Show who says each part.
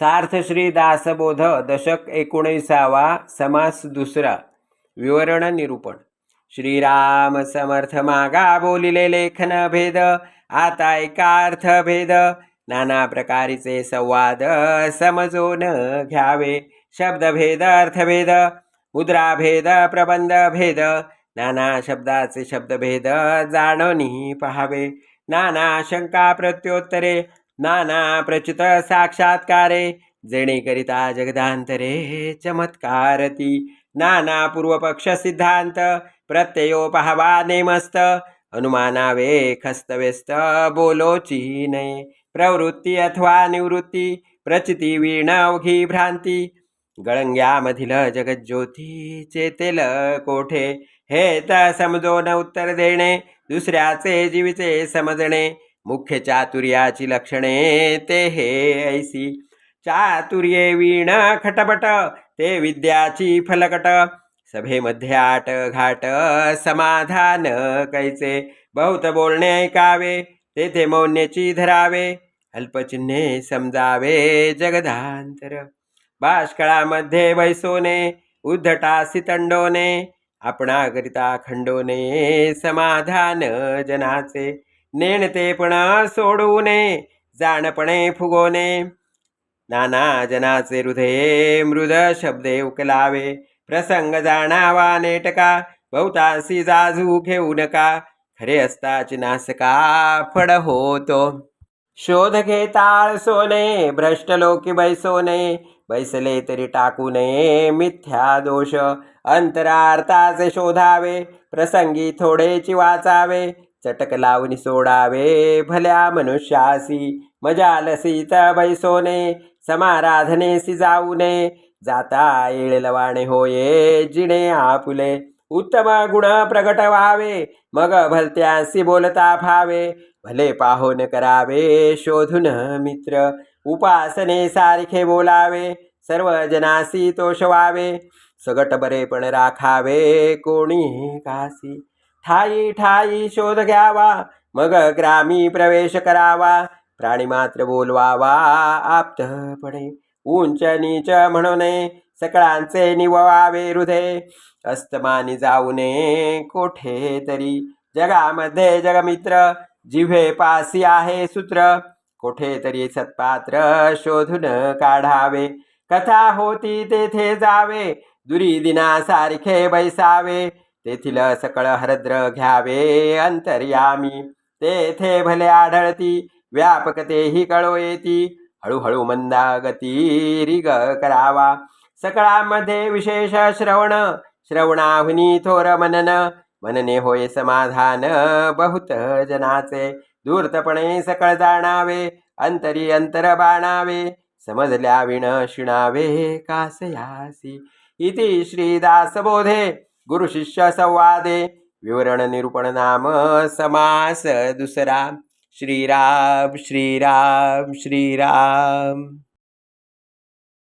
Speaker 1: सार्थ श्री दासबोध दशक एकोणीसावा समास दुसरा. विवरण निरूपण. श्रीराम समर्थ मागा बोलिले लेखन भेद आता एकार्थ भेद. नाना प्रकारीचे संवाद समजून घ्यावे. शब्दभेद अर्थभेद मुद्राभेद प्रबंध भेद. नाना शब्दाचे शब्दभेद जाणूनी पहावे. नाना शंका प्रत्योत्तरे नाना प्रचित साक्षात्कारे. जेणेकरिता जगदांतरे चमत्कारती. नाना पूर्वपक्ष सिद्धांत. प्रत्ययो पहावा नेमस्त. अनुमानावे खस्तव्यस्त बोलोची नये प्रवृत्ती अथवा निवृत्ती. प्रचिती वीण अवघी भ्रांती. गळंग्यामधील जगज्योती चेतेल कोठे? हे तर समजून उत्तर देणे. दुसऱ्याचे जीविचे समजणे. मुख्य चातुर्याची लक्षणे ते हे ऐसी. चातुर्ये वीण खटपट ते विद्याची फलकट. सभेमध्ये आट घाट समाधान कैचे बहुत बोलणे ऐकावे तेथे मौन्याची धरावे. अल्पचिन्हे समजावे जगधांतर बाष्कळामध्ये बैसोने उद्धटासी तंडोने आपणाकरिता खंडोने समाधान जनाचे. नेणतेपणा सोडू नये जाणपणे फुगवणे नाना जनाचे हृदये मृद शब्दे उकलावे प्रसंग जाणावा नेटका बहुतांशी जाजू घेऊ नका खरे असताच नासका फड होतो शोध घे ताळ सोने भ्रष्ट लोकी बैसोने बैसले तरी टाकू नये मिथ्या दोष अंतरार्थाचे शोधावे प्रसंगी थोडेची वाचावे चटक लावणी सोडावे भल्या मनुष्यासी. मजा मजालसीत बैसोने समाराधनेसी जाऊ नये जाता येळ लवाणे होये जिणे आपुले. उत्तम गुण प्रगट व्हावे मग भलत्यांशी बोलता फावे भले पाहोन करावे शोधून मित्र. उपासने सारखे बोलावे सर्व जनासी तोषवावे. सगट बरे पण राखावे कोणी कासी. ठाई ठाई शोध घ्यावा मग ग्रामी प्रवेश करावा. प्राणी मात्र बोलवावा आप्तपणे उंच नीच म्हणू नये सकळांचे निववावे हृदय. अस्तमानी जाऊ नये कोठे तरी. जगामध्ये जगमित्र जिव्हे पासी आहे सूत्र. कोठे तरी सत्पात्र शोधून काढावे. कथा होती तेथे जावे. दुरी दिनासारखे बैसावे. तेथील सकळ हरद्र घ्यावे अंतर्यामी. तेथे भले आढळती व्यापकतेही कळो येती. हळूहळू मंदागती रिग करावा. सकळामध्ये विशेष श्रवण श्रवणाहुनी थोर मनन. मनने होय समाधान बहुत जनाचे. धूर्तपणे सकळ जाणावे अंतरी अंतर बाणावे. समजल्या विण शिणावे कासयासी. इति श्रीदासबोधे. गुरुशिष्य संवादे। विवरण निरूपण नाम समास दुसरा। श्रीराम श्रीराम श्रीराम।